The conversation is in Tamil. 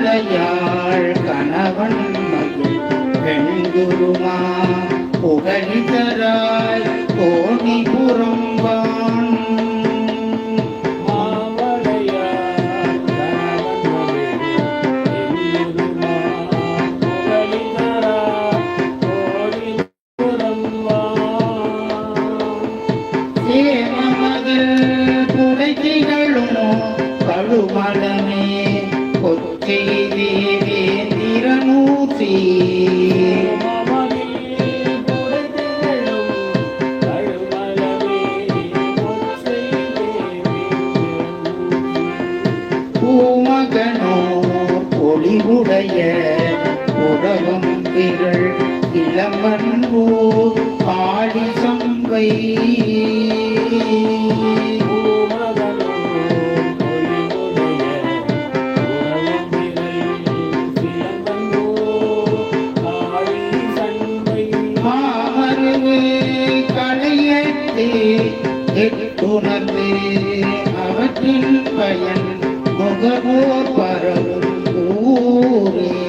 மலையாள் கணவன் மகள் பெண்குருமா புகழிதராய் கோணி புறம்பான். சேமமகள் புடை கழுமலமே கொச்சை தேவேந்திரமூர்த்தி பூமகனோ ஒளிவுடைய உறவும் திரள் இளமன்பூர் பாடி சம்பை உணர்த்தி எட்டுணர்த்தி அவற்றின் பயன் முகமோ பரவும் ஊரே.